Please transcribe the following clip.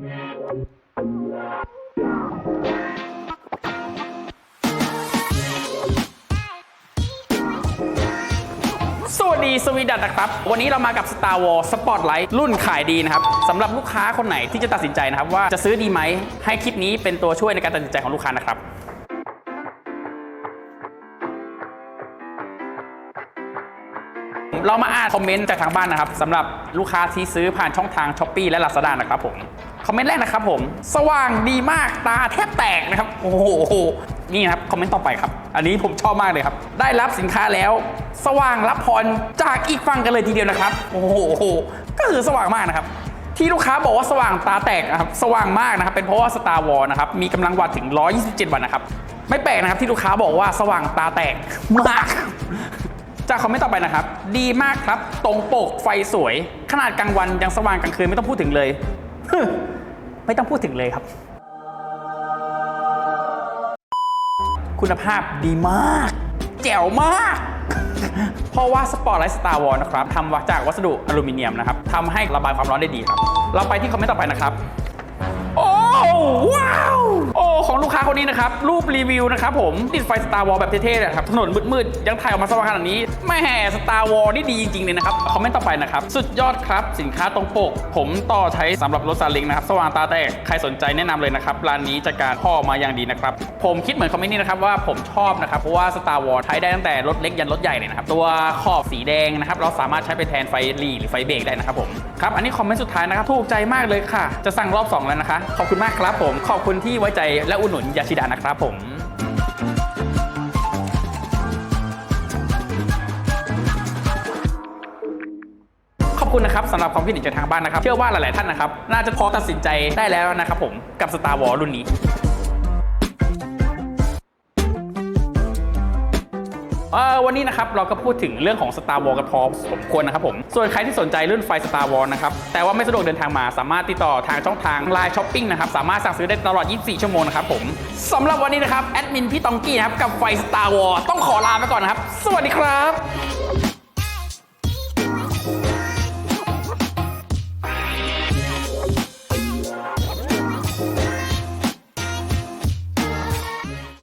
สวัสดีสวีดัตนะครับ วันนี้เรามากับ Star Wars Spotlight รุ่นขายดีนะครับสำหรับลูกค้าคนไหนที่จะตัดสินใจนะครับ ว่าจะซื้อดีไหม ให้คลิปนี้เป็นตัวช่วยในการตัดสินใจของลูกค้านะครับ เรามาอ่านคอมเมนต์จากทางบ้านนะครับสำหรับลูกค้าที่ซื้อผ่านช่องทาง s h อ p e e และ Lazada นะครับผมคอมเมนต์แรกนะครับผม สว่างดีมากตาแทบแตกนะครับ โอ้โหนี่นะครับคอมเมนต์ต่อไปครับ อันนี้ผมชอบมากเลยครับ ได้รับสินค้าแล้ว สว่างรับพรจากอีกฝั่งกันเลยทีเดียวนะครับ โอ้โหก็คือสว่างมากนะครับที่ลูกค้าบอกว่าสว่างตาแตกนะครับ สว่างมากนะครับ เป็นเพราะว่า Star Wars นะครับ มีกำลังวัตต์ถึง 127 วัตต์นะครับ ไม่แปลกนะครับที่ลูกค้าบอกว่าสว่างตาแตกมาก จากคอมเมนต์ต่อไปนะครับ ดีมากครับ ตรงปกไฟสวย ขนาดกลางวันยังสว่างกลางคืนไม่ต้องพูดถึงเลย ไม่ต้องพูดถึงเลยครับ คุณภาพดีมาก แจ๋วมาก เพราะว่าสปอร์ตไลท์สตาร์วอลนะครับทำจากวัสดุอลูมิเนียมนะครับทำให้ระบายความร้อนได้ดีครับ เราไปที่คอมเมนต์ต่อไปนะครับ โอ้ว้าว นี้นะครับรูปรีวิวนะครับผมติดไฟสตาร์วอลแบบเท่ๆนะครับถนนมืดๆยังถ่ายออกมาสว่างขนาดนี้ไม่แห่สตาร์วอลนี่ดีจริงๆเลยนะครับคอมเมนต์ต่อไปนะครับสุดยอดครับสินค้าตรงปก ผมต่อใช้สำหรับรถซาเล้งนะครับสว่างตาแตกใครสนใจแนะนำเลยนะครับร้านนี้จัดการพ่อมาอย่างดีนะครับผมคิดเหมือนคอมเมนต์นี้นะครับว่าผมชอบนะครับเพราะว่า Star Wars ใช้ได้ตั้งแต่รถเล็กยันรถใหญ่เลยนะครับตัวขอบสีแดงนะครับเราสามารถใช้ไปแทนไฟหลีหรือไฟเบรกได้นะครับผมครับอันนี้คอมเมนต์สุดท้ายนะครับถูกใจมากเลยค่ะ จะสั่งรอบ 2 แล้วนะคะ ขอบคุณมากครับผมขอบคุณที่ไว้ใจและอุดหนุนยาชิดานะครับผมขอบคุณนะครับสำหรับความคิดเห็นจากทางบ้านนะครับ เชื่อว่าหลาย ๆ ท่านนะครับ น่าจะพอตัดสินใจได้แล้วนะครับผมกับ Star Wars รุ่นนี้ เออวันนี้นะครับเราก็พูดถึงเรื่องของ Star Wars กันพอสมควรนะครับผม ส่วนใครที่สนใจรุ่นไฟ Star Wars นะครับ แต่ว่าไม่สะดวกเดินทางมาสามารถติดต่อทางช่องทางไลน์ช้อปปิ้งนะครับ สามารถสั่งซื้อได้ตลอด 24 ชั่วโมงนะครับผมสำหรับวันนี้นะครับแอดมินพี่ตองกี้นะครับกับไฟ Star Wars ต้องขอลาไปก่อนนะครับ สวัสดีครับ